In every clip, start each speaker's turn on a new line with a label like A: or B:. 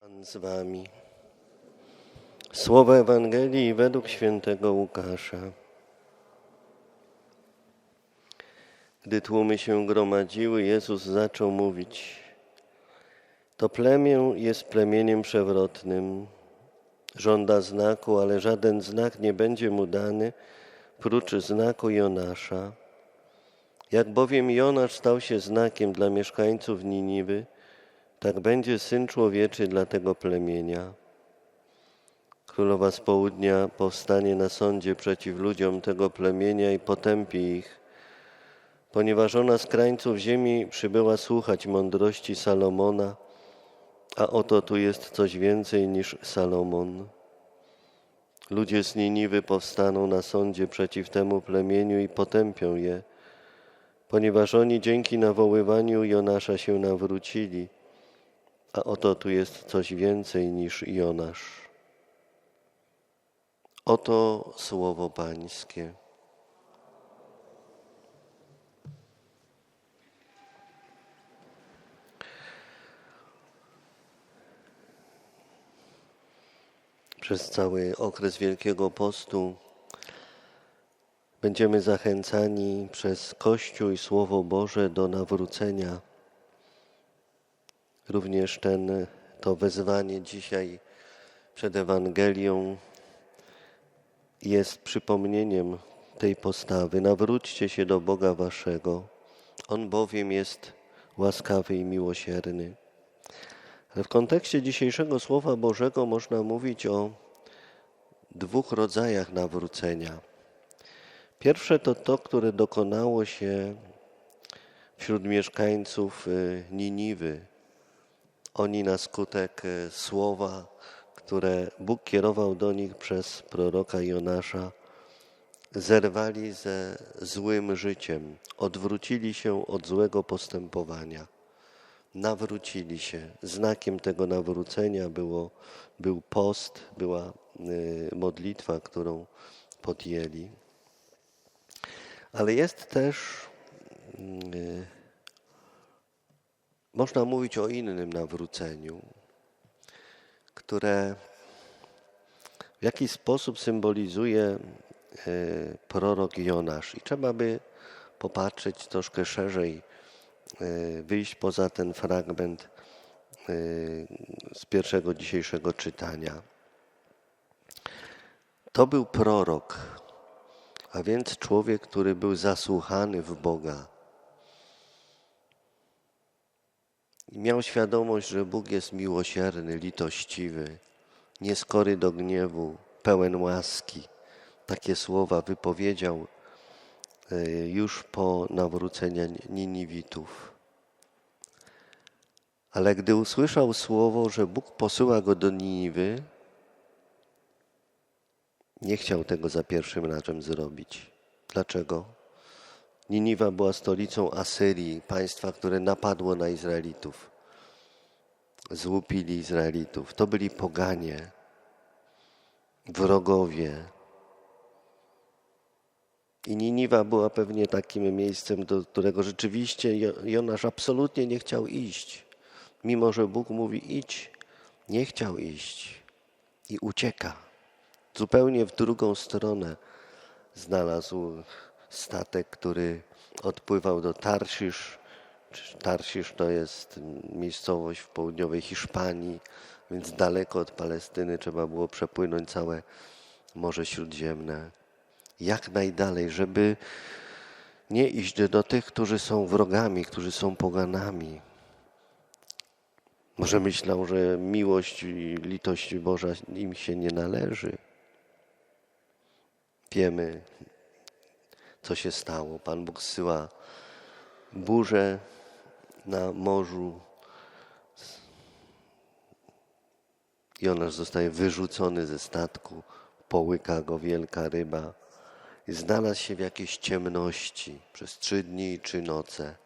A: Pan z wami. Słowa Ewangelii według świętego Łukasza. Gdy tłumy się gromadziły, Jezus zaczął mówić: To plemię jest plemieniem przewrotnym. Żąda znaku, ale żaden znak nie będzie mu dany, prócz znaku Jonasza. Jak bowiem Jonasz stał się znakiem dla mieszkańców Niniwy, tak będzie Syn Człowieczy dla tego plemienia. Królowa z południa powstanie na sądzie przeciw ludziom tego plemienia i potępi ich, ponieważ ona z krańców ziemi przybyła słuchać mądrości Salomona, a oto tu jest coś więcej niż Salomon. Ludzie z Niniwy powstaną na sądzie przeciw temu plemieniu i potępią je, ponieważ oni dzięki nawoływaniu Jonasza się nawrócili, a oto tu jest coś więcej niż Jonasz. Oto słowo Pańskie. Przez cały okres Wielkiego Postu będziemy zachęcani przez Kościół i Słowo Boże do nawrócenia. Również ten, to wezwanie dzisiaj przed Ewangelią jest przypomnieniem tej postawy. Nawróćcie się do Boga Waszego. On bowiem jest łaskawy i miłosierny. Ale w kontekście dzisiejszego Słowa Bożego można mówić o dwóch rodzajach nawrócenia. Pierwsze to to, które dokonało się wśród mieszkańców y, Niniwy. Oni na skutek y, słowa, które Bóg kierował do nich przez proroka Jonasza, zerwali ze złym życiem, odwrócili się od złego postępowania, nawrócili się. Znakiem tego nawrócenia było, był post, była y, modlitwa, którą podjęli. Ale jest też, y, można mówić o innym nawróceniu, które w jakiś sposób symbolizuje y, prorok Jonasz. I trzeba by popatrzeć troszkę szerzej, y, wyjść poza ten fragment z pierwszego dzisiejszego czytania. To był prorok, a więc człowiek, który był zasłuchany w Boga. I miał świadomość, że Bóg jest miłosierny, litościwy, nieskory do gniewu, pełen łaski. Takie słowa wypowiedział e, już po nawróceniu Niniwitów. Ale gdy usłyszał słowo, że Bóg posyła go do Niniwy, nie chciał tego za pierwszym razem zrobić. Dlaczego? Niniwa była stolicą Asyrii, państwa, które napadło na Izraelitów. Złupili Izraelitów. To byli poganie, wrogowie. I Niniwa była pewnie takim miejscem, do którego rzeczywiście Jonasz absolutnie nie chciał iść. Mimo, że Bóg mówi idź, nie chciał iść i ucieka zupełnie w drugą stronę znalazł statek, który odpływał do Tarsisz. Tarsisz to jest miejscowość w południowej Hiszpanii, więc daleko od Palestyny trzeba było przepłynąć całe Morze Śródziemne. Jak najdalej, żeby nie iść do tych, którzy są wrogami, którzy są poganami. Może myślał, że miłość i litość Boża im się nie należy. Wiemy, co się stało. Pan Bóg zsyła burzę na morzu. Jonasz zostaje wyrzucony ze statku, połyka go wielka ryba i znalazł się w jakiejś ciemności przez trzy dni i trzy noce.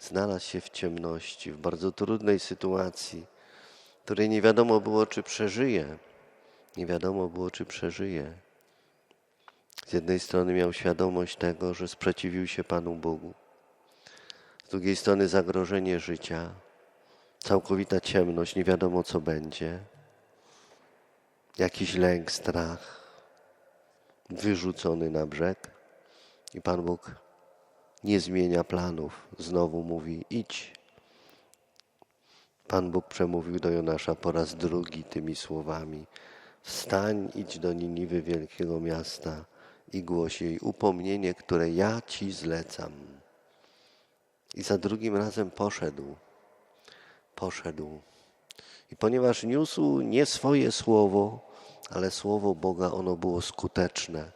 A: Znalazł się w ciemności, w bardzo trudnej sytuacji, której nie wiadomo było, czy przeżyje. Nie wiadomo było, czy przeżyje. Z jednej strony miał świadomość tego, że sprzeciwił się Panu Bogu. Z drugiej strony zagrożenie życia. całkowita ciemność, nie wiadomo co będzie, jakiś lęk, strach, wyrzucony na brzeg i Pan Bóg nie zmienia planów. Znowu mówi: idź. Pan Bóg przemówił do Jonasza po raz drugi tymi słowami: Wstań, idź do Niniwy, wielkiego miasta, i głoś jej upomnienie, które ja ci zlecam. I za drugim razem poszedł. Poszedł. I ponieważ niósł nie swoje słowo, ale słowo Boga, ono było skuteczne.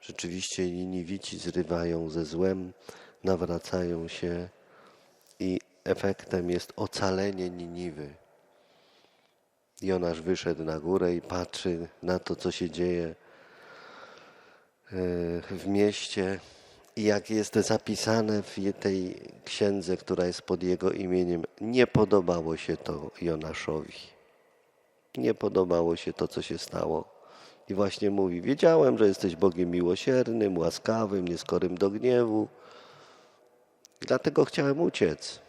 A: Rzeczywiście Niniwici zrywają ze złem, nawracają się i efektem jest ocalenie Niniwy. Jonasz wyszedł na górę i patrzy na to, co się dzieje w mieście i jak jest zapisane w tej księdze, która jest pod jego imieniem, nie podobało się to Jonaszowi. Nie podobało się to, co się stało. I właśnie mówi: Wiedziałem, że jesteś Bogiem miłosiernym, łaskawym, nieskorym do gniewu. Dlatego chciałem uciec.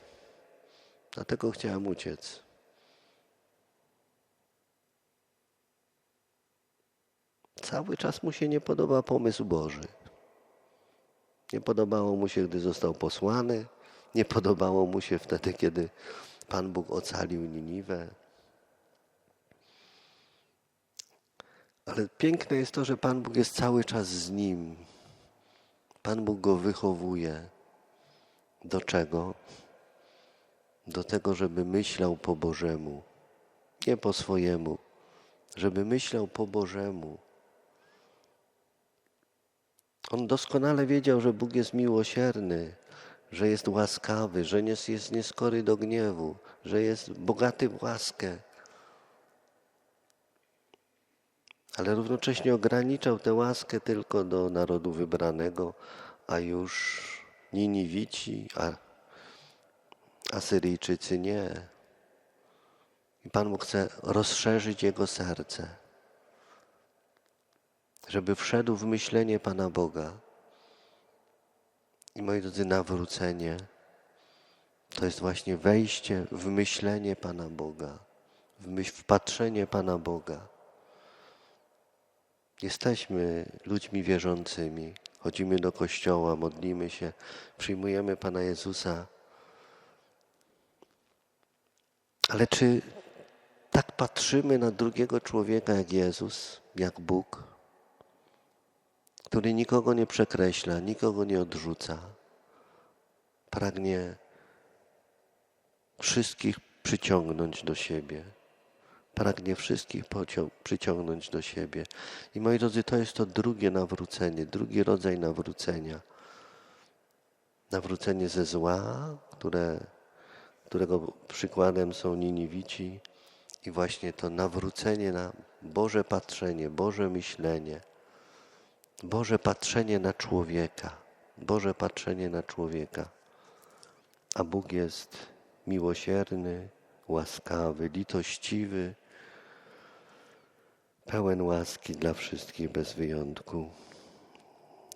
A: Dlatego chciałem uciec. Cały czas mu się nie podoba pomysł Boży. Nie podobało mu się, gdy został posłany. Nie podobało mu się wtedy, kiedy Pan Bóg ocalił Niniwę. Ale piękne jest to, że Pan Bóg jest cały czas z nim. Pan Bóg go wychowuje. Do czego? Do tego, żeby myślał po Bożemu, nie po swojemu, żeby myślał po Bożemu. On doskonale wiedział, że Bóg jest miłosierny, że jest łaskawy, że nie jest nieskory do gniewu, że jest bogaty w łaskę. Ale równocześnie ograniczał tę łaskę tylko do narodu wybranego, a już Niniwici, a Asyryjczycy nie. I Pan Bóg chce rozszerzyć jego serce żeby wszedł w myślenie Pana Boga. I moi drodzy, nawrócenie to jest właśnie wejście w myślenie Pana Boga, w myśl, wpatrzenie Pana Boga. Jesteśmy ludźmi wierzącymi, chodzimy do kościoła, modlimy się, przyjmujemy Pana Jezusa. Ale czy tak patrzymy na drugiego człowieka jak Jezus, jak Bóg? Który nikogo nie przekreśla, nikogo nie odrzuca. Pragnie wszystkich przyciągnąć do siebie. Pragnie wszystkich przyciągnąć do siebie. I moi drodzy, to jest to drugie nawrócenie, drugi rodzaj nawrócenia. Nawrócenie ze zła, które, którego przykładem są Niniwici, i właśnie to nawrócenie na Boże patrzenie, Boże myślenie Boże patrzenie na człowieka, Boże patrzenie na człowieka. A Bóg jest miłosierny, łaskawy, litościwy, pełen łaski dla wszystkich bez wyjątku.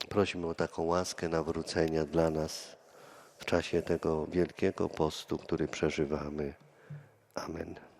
A: Prosimy o taką łaskę nawrócenia dla nas w czasie tego wielkiego postu, który przeżywamy. Amen.